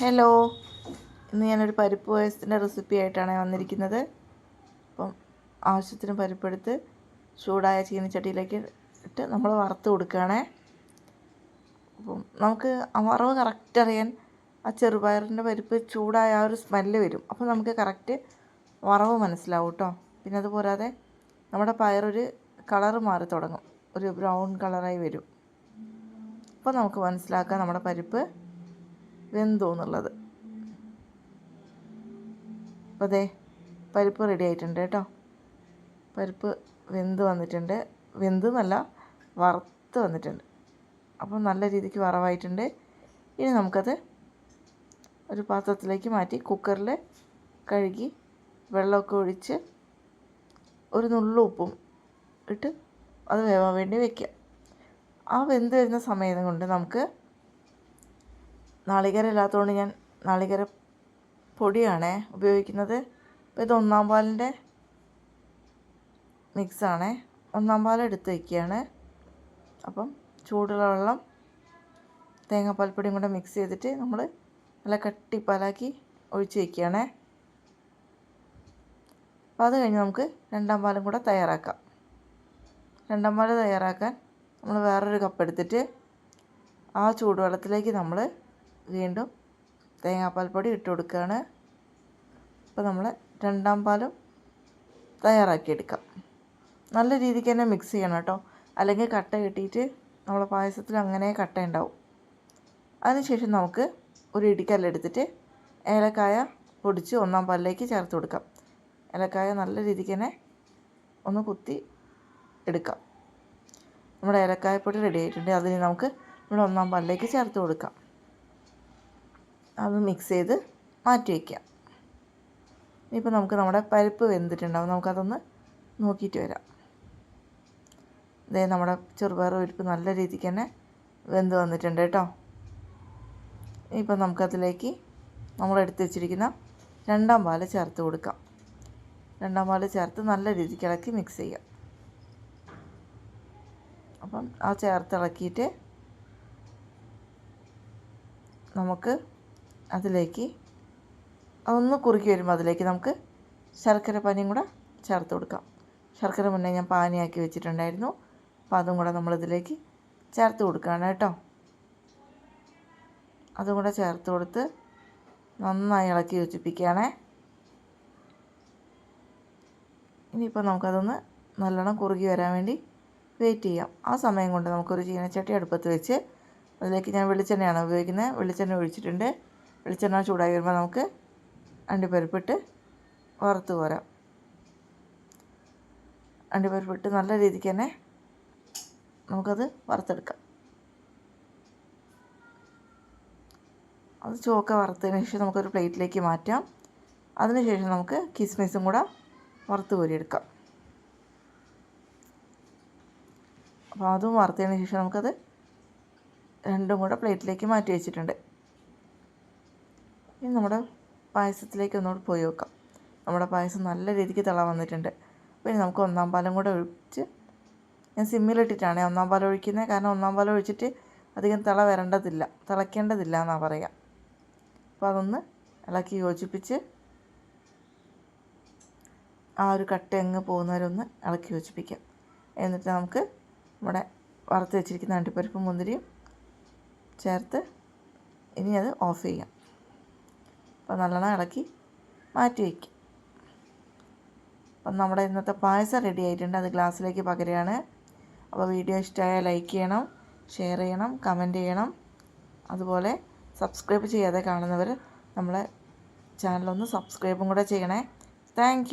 Hello. ഇന്ന് ഞാനൊരു പരിപ്പ് പായസത്തിന്റെ റെസിപ്പി ആയിട്ടാണ് വന്നിരിക്കുന്നത്. അപ്പം ആവശ്യത്തിന് പരിപ്പെടുത്ത് ചൂടായ ചീനിച്ചട്ടിയിലേക്ക് ഇട്ട് നമ്മൾ വറുത്ത് കൊടുക്കുകയാണേ. അപ്പം നമുക്ക് വറവ് കറക്റ്റ് അറിയാൻ ആ ചെറുപയറിന്റെ പരിപ്പ് ചൂടായ ആ ഒരു സ്മെല്ല് വരും. അപ്പം നമുക്ക് കറക്റ്റ് വറവ് മനസ്സിലാവും കേട്ടോ. പിന്നെ അതുപോരാതെ നമ്മുടെ പയറൊരു കളറ് മാറി തുടങ്ങും. ഒരു ബ്രൗൺ കളറായി വരും. അപ്പോൾ നമുക്ക് മനസ്സിലാക്കാം നമ്മുടെ പരിപ്പ് വെന്തോ എന്നുള്ളത് അപ്പോൾ അതെ പരിപ്പ് റെഡി ആയിട്ടുണ്ട് കേട്ടോ. പരിപ്പ് വെന്ത് വന്നിട്ടുണ്ട്. വെന്ത് എന്നല്ല വറുത്ത് വന്നിട്ടുണ്ട്. അപ്പം നല്ല രീതിക്ക് വറവായിട്ടുണ്ട്. ഇനി നമുക്കത് ഒരു പാത്രത്തിലേക്ക് മാറ്റി കുക്കറിൽ കഴുകി വെള്ളമൊക്കെ ഒഴിച്ച് ഒരു നുള്ളു ഉപ്പും ഇട്ട് അത് വേവാൻ വേണ്ടി വയ്ക്കുക ആ വെന്ത് വരുന്ന സമയം കൊണ്ട് നമുക്ക് നാളികേരം ഇല്ലാത്തതുകൊണ്ട് ഞാൻ നാളികേര പൊടിയാണേ ഉപയോഗിക്കുന്നത്. അപ്പോൾ ഇത് ഒന്നാം പാലിന്റെ മിക്സാണേ. ഒന്നാം പാൽ എടുത്ത് വയ്ക്കുകയാണ്. അപ്പം ചൂടുള്ള വെള്ളം തേങ്ങാപ്പാൽപ്പൊടിയും കൂടെ മിക്സ് ചെയ്തിട്ട് നമ്മൾ നല്ല കട്ടി പാലാക്കി ഒഴിച്ച് വയ്ക്കുകയാണേ. അപ്പോൾ അത് കഴിഞ്ഞ് നമുക്ക് രണ്ടാം പാലും കൂടെ തയ്യാറാക്കാം. രണ്ടാം പാൽ തയ്യാറാക്കാൻ നമ്മൾ വേറൊരു കപ്പ് എടുത്തിട്ട് ആ ചൂടുവെള്ളത്തിലേക്ക് നമ്മൾ വീണ്ടും തേങ്ങാപ്പാൽപ്പൊടി ഇട്ട് കൊടുക്കുകയാണ്. അപ്പോൾ നമ്മൾ രണ്ടാം പാലും തയ്യാറാക്കിയെടുക്കാം. നല്ല രീതിക്ക് തന്നെ മിക്സ് ചെയ്യണം കേട്ടോ. അല്ലെങ്കിൽ കട്ട കിട്ടിയിട്ട് നമ്മളെ പായസത്തിൽ അങ്ങനെ കട്ട ഉണ്ടാവും. അതിനുശേഷം നമുക്ക് ഒരു ഇടിക്കല്ലെടുത്തിട്ട് ഏലക്കായ പൊടിച്ച് ഒന്നാം പാലിലേക്ക് ചേർത്ത് കൊടുക്കാം. ഏലക്കായ നല്ല രീതിക്ക് തന്നെ ഒന്ന് കുത്തി എടുക്കാം. നമ്മുടെ ഏലക്കായപ്പൊടി റെഡി ആയിട്ടുണ്ട്. അതിന് നമുക്ക് നമ്മുടെ ഒന്നാം പാലിലേക്ക് ചേർത്ത് കൊടുക്കാം. അത് മിക്സ് ചെയ്ത് മാറ്റി വയ്ക്കാം ഇനിയിപ്പോൾ നമുക്ക് നമ്മുടെ പരിപ്പ് വെന്തിട്ടുണ്ടാവും നമുക്കതൊന്ന് നോക്കിയിട്ട് വരാം. ഇതേ നമ്മുടെ ചെറുപയർ പരിപ്പ് നല്ല രീതിക്ക് തന്നെ വെന്ത് വന്നിട്ടുണ്ട് കേട്ടോ. ഇപ്പം നമുക്കതിലേക്ക് നമ്മൾ എടുത്ത് വെച്ചിരിക്കുന്ന രണ്ടാം പാൽ ചേർത്ത് കൊടുക്കാം. രണ്ടാം പാൽ ചേർത്ത് നല്ല രീതിക്ക് ഇളക്കി മിക്സ് ചെയ്യാം. അപ്പം ആ ചേർത്ത് ഇളക്കിയിട്ട് നമുക്ക് അതിലേക്ക് അതൊന്ന് കുറുക്കി വരുമ്പോൾ അതിലേക്ക് നമുക്ക് ശർക്കര പാനിയും കൂടെ ചേർത്ത് കൊടുക്കാം. ശർക്കര മുന്നേ ഞാൻ പാനിയാക്കി വെച്ചിട്ടുണ്ടായിരുന്നു. അപ്പോൾ അതും കൂടെ നമ്മളിതിലേക്ക് ചേർത്ത് കൊടുക്കുകയാണ് കേട്ടോ. അതും കൂടെ ചേർത്ത് കൊടുത്ത് നന്നായി ഇളക്കി യോജിപ്പിക്കുകയാണേ. ഇനിയിപ്പോൾ നമുക്കതൊന്ന് നല്ലോണം കുറുകി വരാൻ വേണ്ടി വെയിറ്റ് ചെയ്യാം. ആ സമയം കൊണ്ട് നമുക്കൊരു ചീനച്ചട്ടി അടുപ്പത്ത് വെച്ച് അതിലേക്ക് ഞാൻ വെളിച്ചെണ്ണയാണ് ഉപയോഗിക്കുന്നത്. വെളിച്ചെണ്ണ ഒഴിച്ചിട്ടുണ്ട്. വെളിച്ചെണ്ണ ചൂടായി വരുമ്പോൾ നമുക്ക് അണ്ടിപ്പരിപ്പിട്ട് വറുത്ത് പോരാം അണ്ടിപ്പരിപ്പിട്ട് നല്ല രീതിക്ക് തന്നെ നമുക്കത് വറുത്തെടുക്കാം. അത് ചോക്ക വറുത്തതിന് ശേഷം നമുക്കൊരു പ്ലേറ്റിലേക്ക് മാറ്റാം. അതിനുശേഷം നമുക്ക് കിസ്മിസും കൂടെ വറുത്ത് കോരിയെടുക്കാം. അപ്പോൾ അതും വറുത്തതിന് ശേഷം നമുക്കത് രണ്ടും കൂടെ പ്ലേറ്റിലേക്ക് മാറ്റി വെച്ചിട്ടുണ്ട്. നമ്മുടെ പായസത്തിലേക്ക് ഒന്നുകൂടെ പോയി വെക്കാം. നമ്മുടെ പായസം നല്ല രീതിക്ക് തിള വന്നിട്ടുണ്ട്. പിന്നെ നമുക്ക് ഒന്നാം പാലം കൂടെ ഒഴിച്ച് ഞാൻ സിമ്മിലിട്ടിട്ടാണ് ഒന്നാം പാലം ഒഴിക്കുന്നത് കാരണം ഒന്നാം പാലം ഒഴിച്ചിട്ട് അധികം തിള വരേണ്ടതില്ല. തിളയ്ക്കേണ്ടതില്ല എന്നാണ് പറയുക അപ്പോൾ അതൊന്ന് ഇളക്കി യോജിപ്പിച്ച് ആ ഒരു കട്ട അങ്ങ് പോകുന്നവരൊന്ന് ഇളക്കി യോജിപ്പിക്കാം. എന്നിട്ട് നമുക്ക് നമ്മുടെ വറുത്ത് വെച്ചിരിക്കുന്ന അണ്ടിപ്പരിപ്പും മുന്തിരിയും ചേർത്ത് ഇനി അത് ഓഫ് ചെയ്യാം. അപ്പോൾ നല്ലോണം ഇളക്കി മാറ്റി വയ്ക്കും. അപ്പം നമ്മുടെ ഇന്നത്തെ പായസം റെഡി ആയിട്ടുണ്ട്. അത് ഗ്ലാസ്സിലേക്ക് പകരുകയാണ്. അപ്പോൾ വീഡിയോ ഇഷ്ടമായാൽ ലൈക്ക് ചെയ്യണം ഷെയർ ചെയ്യണം കമന്റ് ചെയ്യണം. അതുപോലെ സബ്സ്ക്രൈബ് ചെയ്യാതെ കാണുന്നവർ നമ്മളെ ചാനലൊന്ന് സബ്സ്ക്രൈബും കൂടെ ചെയ്യണേ. താങ്ക്